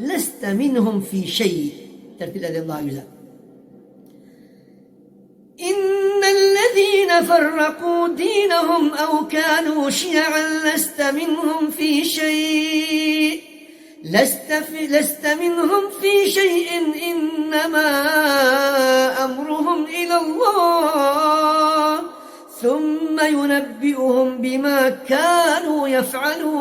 leste minhum fi şey. Tertil edelim daha güzel. إن الذين فرقوا دينهم أو كانوا شيعا لست منهم في شيء لست في لست منهم في شيء إنما أمرهم إلى الله ثم ينبئهم بما كانوا يفعلون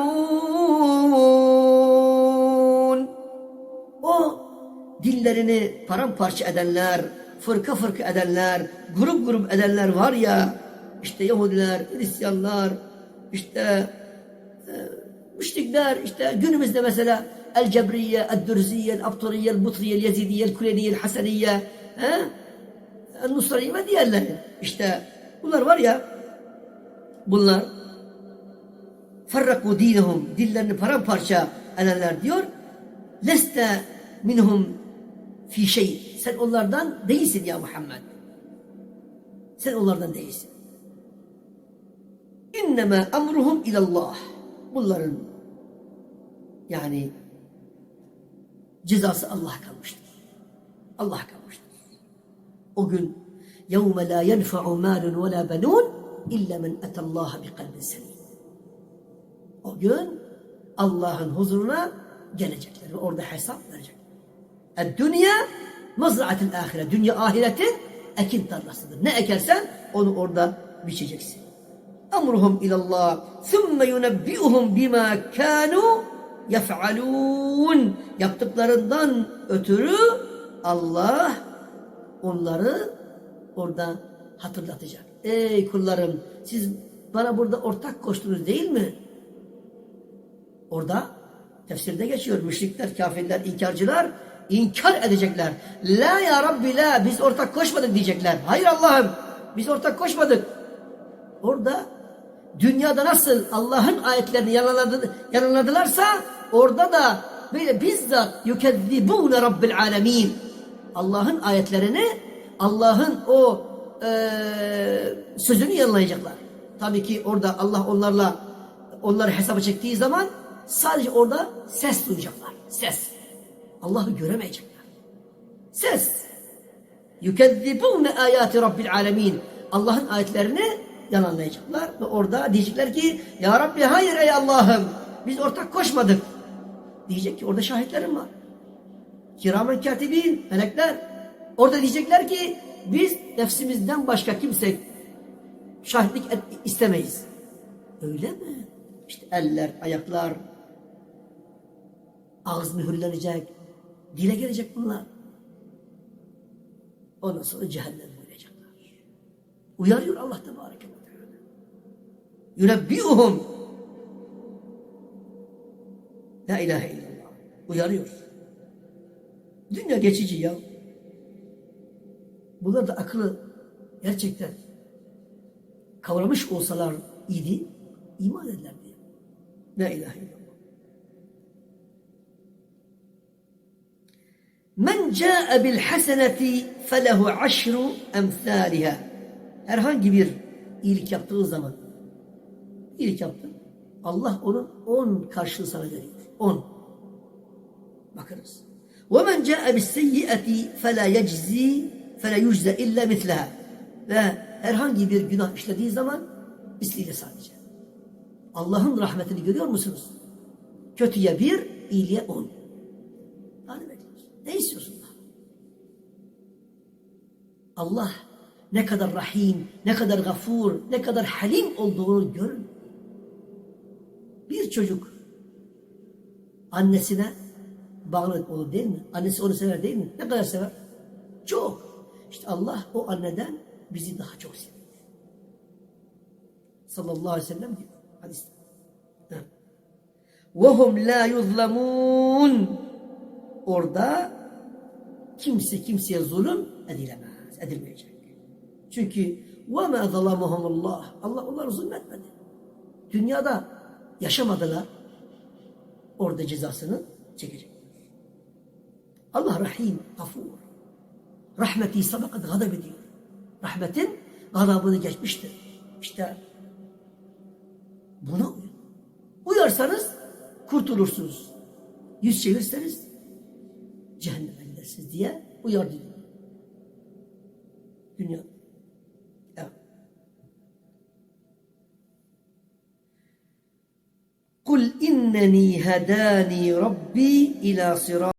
dillerini paramparça edenler, fırka fırka edenler, grup grup edenler var ya, işte Yahudiler, Hristiyanlar, işte e, müşrikler, işte günümüzde mesela El Cebriye, El Dürziye, El Abturiye, El Butriye, El Yezidiye, El Kuleniye, El Haseniye, he? El Nusraniye ve diğerleri. İşte bunlar var ya, bunlar ferraku dinehum, dillerini paramparça edenler diyor. Leste minhum fi şey. Sen onlardan değilsin ya Muhammed. Sen onlardan değilsin. İnneme emruhum ilallah. Bunların yani cezası Allah kalmıştır. Allah kalmıştır. O gün يَوْمَ لَا يَنْفَعُ مَالٌ وَلَا بَنُونَ اِلَّا مَنْ اَتَى اللّٰهَ بِقَلْبٍ سَلِيمٍ O gün Allah'ın huzuruna gelecekler ve orada hesap verecekler. Dünya mazraatil ahire. Dünya ahiretin ekin tarlasıdır. Ne ekersen onu orada biçeceksin. Emruhum ilallah. Thumme yunebbi'uhum bima kanu yef'alun. Yaptıklarından ötürü Allah onları orada hatırlatacak. Ey kullarım siz bana burada ortak koştunuz değil mi? Orada tefsirde geçiyor. Müşrikler, kafirler, inkarcılar inkar edecekler. La ya Rabbi la biz ortak koşmadık diyecekler. Hayır Allah'ım biz ortak koşmadık. Orada dünyada nasıl Allah'ın ayetlerini yalanladı, yalanladılarsa orada da böyle bizzat yükezzibûne Rabbil alemin. Allah'ın ayetlerini Allah'ın o eee sözünü yalanlayacaklar. Tabii ki orada Allah onlarla onları hesaba çektiği zaman sadece orada ses duyacaklar. Ses. Allah'ı göremeyecekler. Ses. Yükezzibûne ayati Rabbil alemin. Allah'ın ayetlerini yalanlayacaklar ve orada diyecekler ki Ya Rabbi hayır ey Allah'ım biz ortak koşmadık. Diyecek ki orada şahitlerim var. Kiramen katibin, melekler. Orada diyecekler ki biz nefsimizden başka kimse şahitlik istemeyiz. Öyle mi? İşte eller, ayaklar, ağız mühürlenecek, dile gelecek bunlar. Ondan sonra cehennem buyuracaklar. Uyarıyor Allah Tebareke ve Teala. Yunebbi'uhum La ilahe illallah. Uyarıyor. Dünya geçici ya. Bunlar da akıllı gerçekten kavramış olsalar idi, iman ederlerdi. La ilahe illallah. Men ca'e bil haseneti felehu aşru emthaliha. Herhangi bir iyilik yaptığı zaman iyilik yaptın. Allah onun on karşılığı sana veriyor. On. Bakınız. Ca'e bis seyyiati fela yeczi fela yücze illa mitleha. Ve herhangi bir günah işlediği zaman misliyle sadece. Allah'ın rahmetini görüyor musunuz? Kötüye bir, iyiliğe on. Hadi bekliyorsun. Ne istiyorsun daha? Allah ne kadar rahim, ne kadar gafur, ne kadar halim olduğunu görün. Bir çocuk annesine bağlı olur değil mi? Annesi onu sever değil mi? Ne kadar sever? Çok. İşte Allah o anneden bizi daha çok seviyor. Sallallahu aleyhi ve sellem diyor hadiste. وَهُمْ لَا يُظْلَمُونَ Orada kimse kimseye zulüm edilemez, edilmeyecek. Çünkü وَمَا ظَلَمُهُمُ اللّٰهِ Allah onları zulmetmedi. Dünyada yaşamadılar. Orada cezasını çekecekler. Allah rahim, gafur. Rahmeti sabakat gadab ediyor. Rahmetin gadabını geçmiştir. İşte buna uyun. Uyarsanız kurtulursunuz. Yüz çevirseniz gidersiniz diye uyardı. Dünya. Evet. Kul inneni hedani rabbi ila sırat